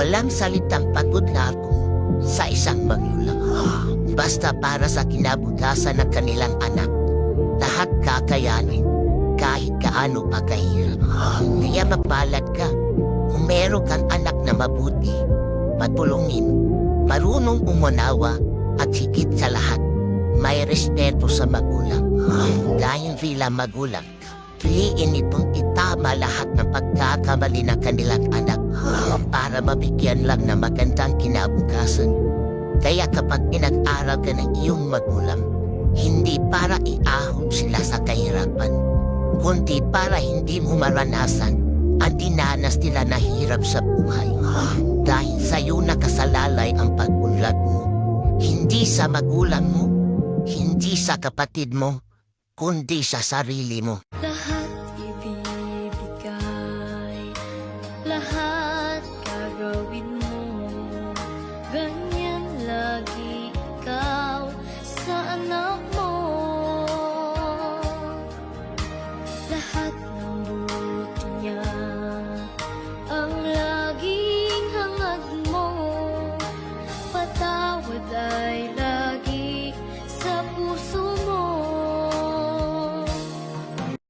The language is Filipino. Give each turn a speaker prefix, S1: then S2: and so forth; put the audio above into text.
S1: Walang salitang pagod na ako sa isang magulang. Basta para sa kinabukasan ng kanilang anak, lahat kakayanin kahit kaano pa kahirap. Kaya mapalad ka kung meron kang anak na mabuti, matulungin, marunong umunawa at higit sa lahat, may respeto sa magulang. Dahil bilang magulang, piliin itong itama lahat ng pagkakamali ng kanilang anak para mabigyan lang ng magandang kinabukasan. Kaya kapag pinag-aral ka ng iyong magulang, hindi para iahon sila sa kahirapan, kundi para hindi mo maranasan ang dinanas nila na hirap sa buhay. Dahil sa iyo nakasalalay ang pag-unlad mo, hindi sa magulang mo, hindi sa kapatid mo, kundi sa sarili mo.
S2: Lahat ibibigay Lahat gagawin mo. Ganyan lagi ikaw sa anak mo. Lahat